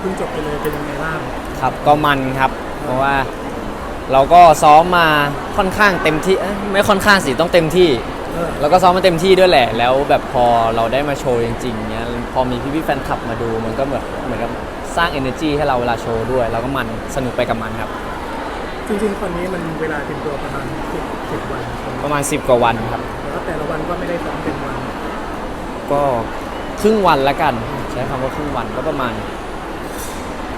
เพิ่งจบไปเลยเป็นยังไงบ้างครับก็มันครับ เพราะว่าเราก็ซ้อมมาค่อนข้างเต็มที่เอ้ยไม่ค่อนข้างสิต้องเต็มที่ เออแล้วก็ซ้อมมาเต็มที่ด้วยแหละ แล้วแบบพอเราได้มาโชว์จริงๆเนี้ยพอมีพี่ๆแฟนคลับมาดูมันก็เหมือนเหมือนกับสร้าง energy ให้เราเวลาโชว์ด้วยแล้วก็มันสนุกไปกับมันครับ จริงๆคนนี้มันเวลาเตรียมตัวประมาณสิบสิบวันประมาณ 10 กว่าวันครับ แล้วก็แต่ละวันก็ไม่ได้ซ้อมเป็นวันก็ครึ่งวันละกัน ใช้คำว่าครึ่งวันก็ประมาณ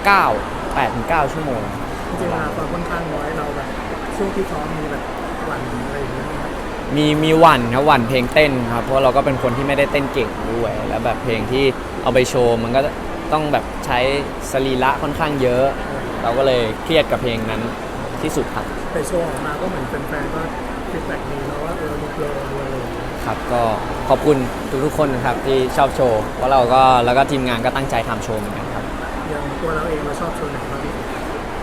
9 8ถึง9ชั่วโมง จริงๆเวลาซ้อมค่อนข้างน้อยเราแบบช่วงที่ซ้อมมีแบบวันอะไรอย่างเงี้ยนะครับมีมีหวันครับหวันเพลงเต้นครับ เพราะเราก็เป็นคนที่ไม่ได้เต้นเก่งด้วย แล้วแบบเพลงที่เอาไปโชว์มันก็ต้องแบบใช้สรีระค่อนข้างเยอะเออเราก็เลยเครียดกับเพลงนั้นที่สุดครับ แต่โชว์ออกมาก็เหมือนแฟนๆก็ฟีดแบ็กดีเนาะว่าเออลุกโลด้วยอะไรอย่างเงี้ยครับก็ขอบคุณทุกๆคนครับที่ชอบโชว์ เพราะเราก็แล้วก็ทีมงานก็ตั้งใจทำโชว์เหมือนกันครับ อย่างตัวเราเองเราชอบโชว์ไหนมากที่สุด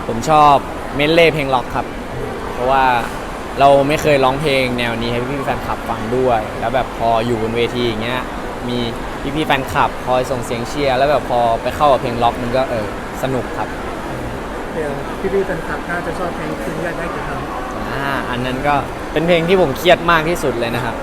ผมชอบเมนเล่เพลงล็อกครับ เพราะว่าเราไม่เคยร้องเพลงแนวนี้ให้พี่ๆแฟนคลับฟังด้วย แล้วแบบพออยู่บนเวทีอย่างเงี้ยมีพี่ๆแฟนคลับคอยส่งเสียงเชียร์แล้วแบบพอไปเข้ากับเพลงล็อกมันก็เออสนุกครับเดี๋ยวพี่ๆแฟนคลับน่าจะชอบเพลงคืนแรกได้กี่ครั้งอ่าอันนั้นก็เป็นเพลงที่ผมเครียดมากที่สุดเลยนะครับ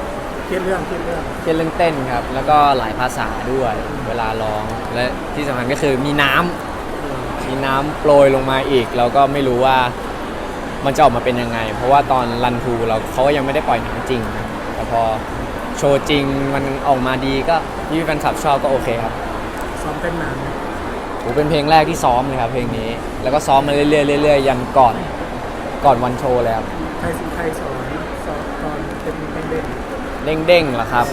เครียดเรื่องเครียดเรื่องเครียดเรื่องเต้นครับ แล้วก็หลายภาษาด้วยเวลาร้องและที่สำคัญก็คือมีน้ำเออมีน้ำโปรยลงมาอีก เราก็ไม่รู้ว่ามันจะออกมาเป็นยังไง เพราะว่าตอนรันทูเราเขาก็ยังไม่ได้ปล่อยหนังจริงแต่พอโชว์จริงมันออกมาดีก็พี่แฟนคลับชอบก็โอเคครับ ซ้อมเต้นนานไหมโหเป็นเพลงแรกที่ซ้อมเลยครับเพลงนี้ แล้วก็ซ้อมมาเรื่อยๆเรื่อยๆยันก่อนก่อนวันโชว์เลยครับใครใครสอนสอนตอนเป็นเล่น เด้งๆเหรอครับ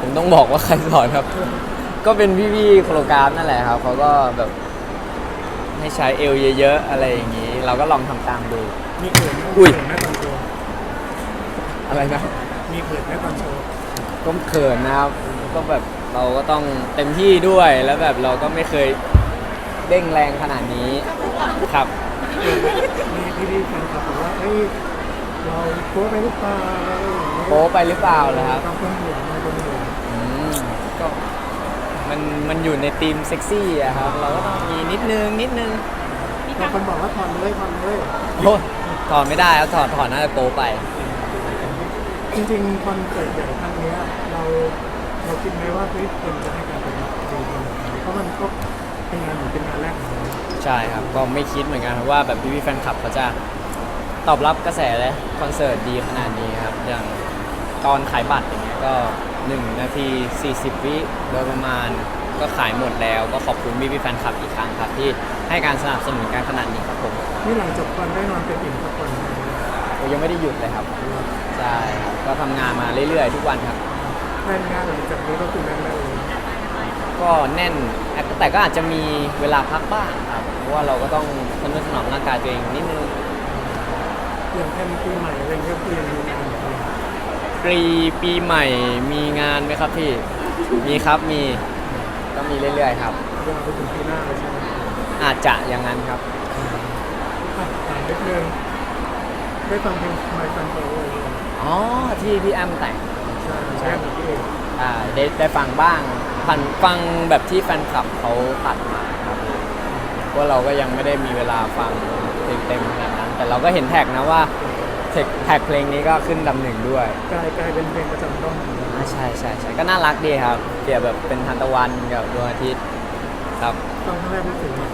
ผมต้องบอกว่าใครสอนครับ ก็เป็นพี่ๆโคโรกราฟนั่นแหละครับเขาก็แบบให้ใช้เอวเยอะๆอะไรอย่างนี้ เราก็ลองทำตามดูๆมีเขินไหมอุ้ยมีเขินไหมตอนโชว์อะไรนะ มีเขินไหมตอนโชว์ก็เขินนะครับ ก็แบบเราก็ต้องเต็มที่ด้วยแล้วแบบเราก็ไม่เคยเด้งแรงขนาดนี้ครับ มีพี่ๆแฟนคลับบอกว่าเอ้ยเราโป๊ไปหรือเปล่า อะไรอย่างเงี้ยโป๊ไปหรือเปล่าล่ะครับต้องเป็นห่วงต้องเป็นห่วงอืมก็มันมันอยู่ในธีมเซ็กซี่อะครับ เราก็ต้องมีนิดนึงนิดนึงบางคนบอกว่าถอนเลยถอนเลย โอ้ถอดไม่ได้ครับถอดถอดน่าจะโป๊ไป จริงๆคอนเสิร์ตใหญ่ครั้งเนี้ยเราเราคิดไหมว่าเฮ้ยคนจะให้การตอบรับดีขนาดไหนเพราะมันก็เป็นงานเหมือนเป็นงานแรกของเราใช่ครับ ก็ไม่คิดเหมือนกันครับว่าแบบพี่ๆแฟนคลับเขาจะ ตอบรับกระแสเลยคอนเสิร์ตดีขนาดนี้ครับ อย่างตอนขายบัตรอย่างเงี้ยก็ 1 นาที 40 วิโดยประมาณก็ขายหมดแล้ว ก็ขอบคุณพี่ๆแฟนคลับอีกครั้งครับ ที่ให้การสนับสนุนการขนาดนี้ครับผมนี่หลังจบคอนได้นอนเป็นอิ่มพักผ่อนไหมผมยังไม่ได้หยุดเลยครับใช่ครับก็ทำงานมาเรื่อยๆ ทุกวันครับแน่นงานหลังจากนี้ก็คือแน่นๆเลยก็แน่นแต่ก็อาจจะมีเวลาพักบ้างครับเพราะว่าเราก็ต้องทนุถนอมร่างกายตัวเองนิดนึง อย่างแทนปีใหม่อะไรเงี้ยคือยังมีงานอยู่เลยปีปีใหม่มีงานไหมครับพี่ มีครับมี ก็มีเรื่อยๆครับ ยาวไปถึงปีหน้าเลยใช่ไหมอาจจะอย่างนั้นครับ อะถามนิดนึงได้ฟังเพลงไมค์ฟันโตเลยอ๋อที่พี่แอมแต่งใช่ ใช่ของพี่เอกอ่าได้ได้ฟังบ้างฟังฟังแบบที่แฟนคลับเขาตัดมาครับเพราะเราก็ยังไม่ได้มีเวลาฟัง เราก็เห็นแท็กนะว่าแท็กแท็กเพลงนี้ก็ขึ้นดำหนึ่งด้วยกลายกลายเป็นเพลงประจำต้องของเราอ่าใช่ใช่ใช่ก็น่ารักดีครับเปรียบแบบเป็นทันตะวันกับดวงอาทิตย์ครับต้องครั้งแรกรู้สึกว่า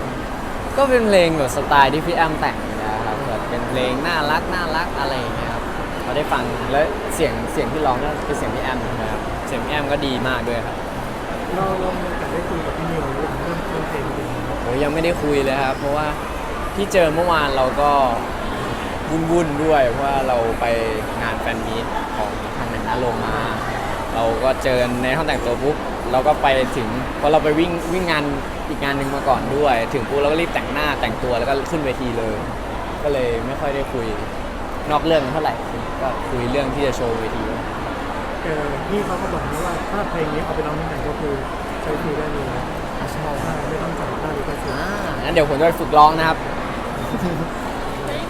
ก็เป็นเพลงแบบสไตล์ที่พี่แอมแต่งอยู่นะครับแบบเป็นเพลงน่ารักน่ารักอะไรอย่างเงี้ยครับพอได้ฟังแล้วเสียงเสียงที่ร้องก็คือเสียงพี่แอมนะครับเสียงพี่แอมก็ดีมากด้วยครับเราเรามีโอกาสได้คุยกับพี่นิวหลังเรื่องเรื่องเพลงจริงโอ้ยยังไม่ได้คุยเลยครับเพราะว่าที่เจอเมื่อวานเราก็ วุ่นๆด้วยเพราะว่าเราไปงานแฟนมีตของทางหนังนาลงมา เราก็เจอในห้องแต่งตัวปุ๊บเราก็ไปถึงเพราะเราไปวิ่งวิ่งงานอีกงานหนึ่งมาก่อนด้วย ถึงปุ๊บเราก็รีบแต่งหน้าแต่งตัวแล้วก็ขึ้นเวทีเลย ก็เลยไม่ค่อยได้คุยนอกเรื่องเท่าไหร่ก็คุยเรื่องที่จะโชว์เวทีเออพี่เขาก็บอกนะว่าถ้าเพลงนี้เอาไปร้องที่ไหนก็คือใช้ฟรีได้เลยนะอ่าใช่ใช่ไม่ต้องจ่ายค่าลิขสิทธิ์อ่างั้นเดี๋ยวผมจะไปฝึกร้องนะครับแล้วอย่าง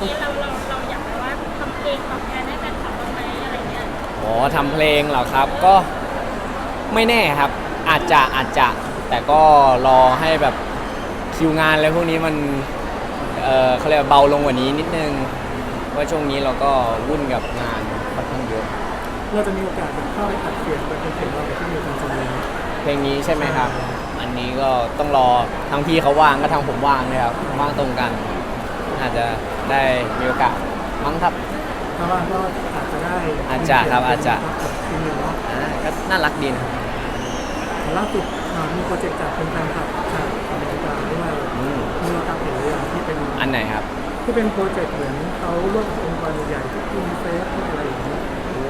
นี้เราเราเราอยากแบบว่าทำเพลงตอบแทนให้แฟนคลับบ้างไหมอะไรเงี้ยอ๋อทำเพลงเหรอครับก็ไม่แน่ครับ อาจจะอาจจะแต่ก็รอให้แบบคิวงานอะไรพวกนี้มันเออเขาเรียกว่าเบาลงกว่านี้นิดนึงเพราะช่วงนี้เราก็วุ่นกับงานค่อนข้างเยอะเราจะมีโอกาสแบบเข้าไปอัดเสียงไปเป็นเพลงเราที่มีคนชมเลยเพลงนี้ใช่ไหมครับ อันนี้ก็ต้องรอทางพี่เขาว่างก็ทางผมว่างเลยครับว่างตรงกัน อาจจะได้มีโอกาสมั้งครับถ้าว่างก็อาจจะได้อาจจะครับอาจจะทีนึงเนาะอ่าก็น่ารักดีนะครับล่าสุดอ่ามีโปรเจกต์จากเป็นแฟนคลับจากอเมริกาด้วยอืมมีโอกาสเห็นหรือยังที่เป็นอันไหนครับ ที่เป็นโปรเจกต์เหมือนเขาร่วมกับองค์กรใหญ่ๆที่ยูนิเซฟอะไรอย่างนี้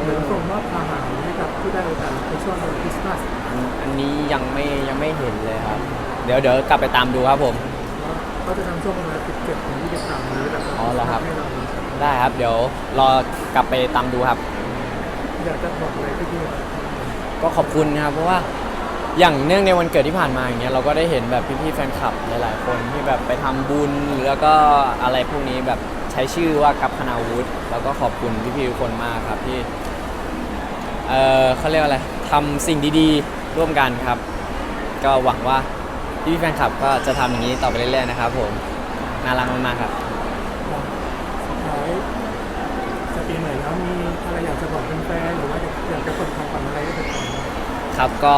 เหมือนส่งมอบอาหารให้กับผู้ได้โอกาสในช่วงวันคริสต์มาสอันอันนี้ยังไม่ยังไม่เห็นเลยครับ เดี๋ยวเดี๋ยวกลับไปตามดูครับผม ก็จะทำช่วงประมาณ17ถึง23นี้แบบอ๋อเหรอครับ ให้เราได้ครับ เดี๋ยวรอกลับไปตามดูครับ อยากจะบอกอะไรพี่ๆว่าก็ขอบคุณนะครับ เพราะว่าอย่างเนื่องในวันเกิดที่ผ่านมาอย่างเงี้ยเราก็ได้เห็นแบบพี่ๆแฟนคลับหลายๆ คนที่แบบไปทำบุญแล้วก็อะไรพวกนี้แบบใช้ชื่อว่ากับคณาวุฒิแล้วก็ขอบคุณพี่ๆทุกคนมากครับที่เออเขาเรียกว่าอะไรทำสิ่งดีๆ ร่วมกันครับ ก็หวังว่า พี่ๆแฟนคลับก็จะทำอย่างนี้ต่อไปเรื่อยๆนะครับผมน่ารักมากๆครับ สุดท้ายจะปีใหม่แล้วมีอะไรอยากจะบอกแฟนๆหรือว่าอยากจะกดของขวัญอะไรให้แฟนๆครับก็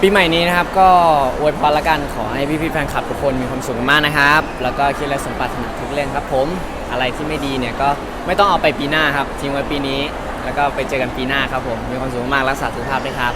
ปีใหม่นี้นะครับก็อวยพรละกันขอให้พี่ๆแฟนคลับทุกคนมีความสุขมากนะครับ แล้วก็คิดและสมปรารถนาทุกเรื่องครับผม อะไรที่ไม่ดีเนี่ยก็ไม่ต้องเอาไปปีหน้าครับทิ้งไว้ปีนี้ แล้วก็ไปเจอกันปีหน้าครับผมมีความสุขมากรักษาสุขภาพด้วยครับ